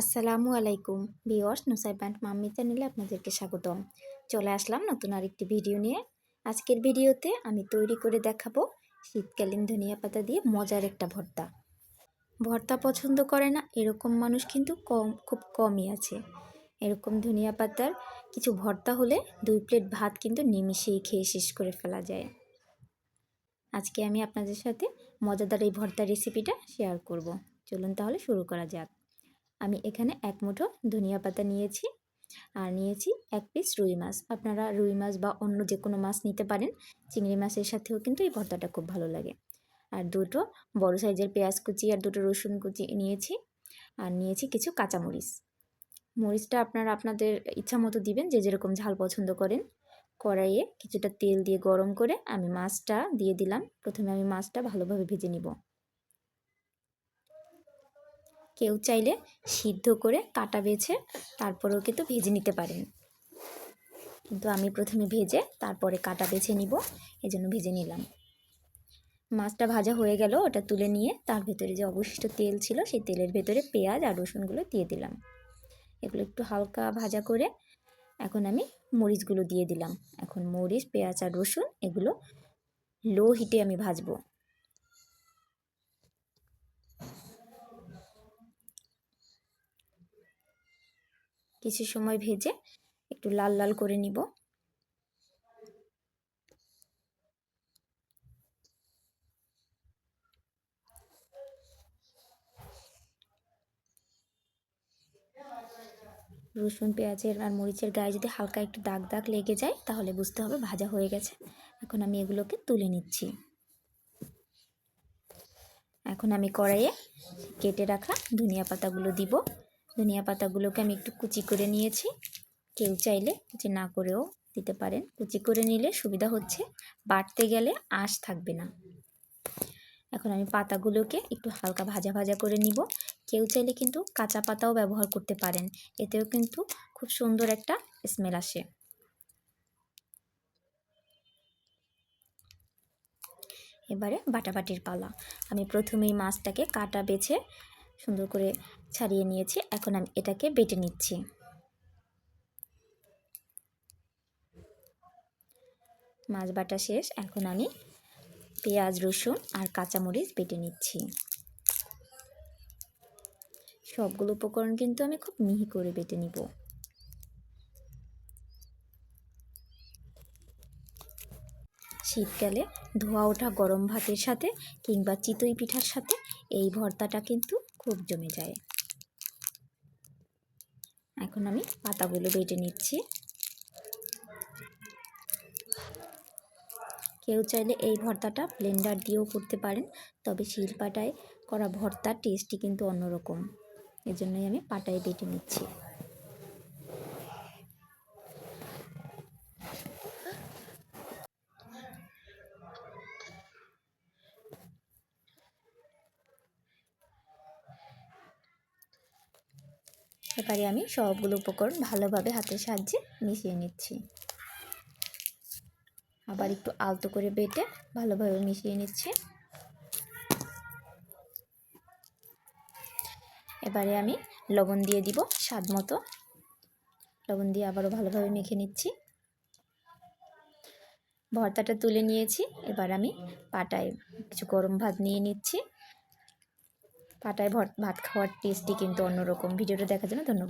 আসসালামু আলাইকুম। Viewers নুসাইব্যান্ড mummy চ্যানেলে আপনাদেরকে স্বাগতম। চলে আসলাম নতুন আরেকটি ভিডিও নিয়ে। আজকের ভিডিওতে আমি তৈরি করে দেখাবো শীতকালীন ধনিয়া পাতা দিয়ে মজার একটা ভর্তা। ভর্তা পছন্দ করে না, এরকম মানুষ কিন্তু কম, খুব কমই আছে। এরকম ধনিয়া পাতার কিছু ভর্তা হলে দুই প্লেট ভাত কিন্তু নিমিশেই খেয়ে শেষ করে ফেলা যায়। আজকে আমি আপনাদের সাথে মজাদার এই ভর্তা রেসিপিটা শেয়ার করব। চলুন তাহলে শুরু করা যাক। আমি এখানে এক মুঠো ধনিয়া পাতা নিয়েছি। আর নিয়েছি এক পিস রুই মাছ। আপনারা রুই মাছ বা অন্য যে কোনো মাছ নিতে পারেন। চিংড়ি মাছের সাথেও কিন্তু এই ভর্তাটা খুব ভালো লাগে। আর দুটো বড় সাইজের পেঁয়াজ কুচি আর দুটো রসুন কুচি নিয়েছি। আর নিয়েছি কিছু কাঁচামরিচ। মরিচটা আপনারা আপনাদের ইচ্ছা মতো দিবেন, যে যেরকম ঝাল পছন্দ করেন। কড়াইয়ে কিছুটা তেল দিয়ে গরম করে আমি মাছটা দিয়ে দিলাম। প্রথমে আমি মাছটা ভালোভাবে ভেজে নিব। কেউ চাইলে সিদ্ধ করে কাটা বেছে তারপরেও কিন্তু ভেজে নিতে পারেন। কিন্তু আমি প্রথমে ভেজে তারপরে কাটা বেছে নিব, এজন্য ভেজে নিলাম। মাছটা ভাজা হয়ে গেল, ওটা তুলে নিয়ে তার ভেতরে যে অবশিষ্ট তেল ছিল, সেই তেলের ভেতরে পেঁয়াজ আর রসুনগুলো দিয়ে দিলাম। এগুলো একটু হালকা ভাজা করে এখন আমি মরিচগুলো দিয়ে দিলাম। এখন মরিচ, পেঁয়াজ আর রসুন এগুলো লো হিটে আমি ভাজবো। কিছু সময় ভেজে একটু লাল লাল করে নিব। রসুন, পেঁয়াজের আর মরিচের গায়ে যদি হালকা একটু দাগ দাগ লেগে যায়, তাহলে বুঝতে হবে ভাজা হয়ে গেছে। এখন আমি এগুলোকে তুলে নিচ্ছি। এখন আমি কড়াইয়ে কেটে রাখা ধনিয়া পাতাগুলো দিব। ধনিয়া পাতাগুলোকে আমি একটু কুচি করে নিয়েছি। কেউ চাইলে কুচি না করেও দিতে পারেন। কুচি করে নিলে সুবিধা হচ্ছে বাটতে গেলে আঁশ থাকবে না। এখন আমি পাতাগুলোকে একটু হালকা ভাজা ভাজা করে নিব। কেউ চাইলে কিন্তু কাঁচা পাতাও ব্যবহার করতে পারেন। এতেও কিন্তু খুব সুন্দর একটা স্মেল আসে। এবারে বাটাবাটির পালা। আমি প্রথমেই মাছটাকে কাটা বেছে সুন্দর করে ছাড়িয়ে নিয়েছি। এখন আমি এটাকে বেটে নিচ্ছি। মাছ বাটা শেষ। এখন আমি পেঁয়াজ, রসুন আর কাঁচামরিচ বেটে নিচ্ছি। সবগুলো উপকরণ কিন্তু আমি খুব মিহি করে বেটে নিব। শীতকালে ধোয়া ওঠা গরম ভাতের সাথে কিংবা চিতই পিঠার সাথে এই ভর্তাটা কিন্তু খুব জমে যায়। এখন আমি পাতাগুলো বেটে নিচ্ছি। কেউ চাইলে এই ভর্তাটা ব্লেন্ডার দিয়েও করতে পারেন, তবে শিলপাটায় করা ভর্তার টেস্টই কিন্তু অন্যরকম। এজন্যই আমি পাটায় বেটে নিচ্ছি। এবারে আমি, সবগুলো উপকরণ ভালোভাবে হাতের সাহায্যে মিশিয়ে নিচ্ছি। আবার একটু আলতো করে বেটে ভালোভাবে মিশিয়ে নিচ্ছি। এবারে আমি লবণ দিয়ে দিব স্বাদ মতো। লবণ দিয়ে আবারও ভালোভাবে মেখে নিচ্ছি। ভর্তাটা তুলে নিয়েছি। এবার আমি পাটায় কিছু গরম ভাত নিয়ে নিচ্ছি। পাটায় ভাত খাওয়ার টেস্টই কিন্তু অন্যরকম। ভিডিওটা দেখার জন্য ধন্যবাদ।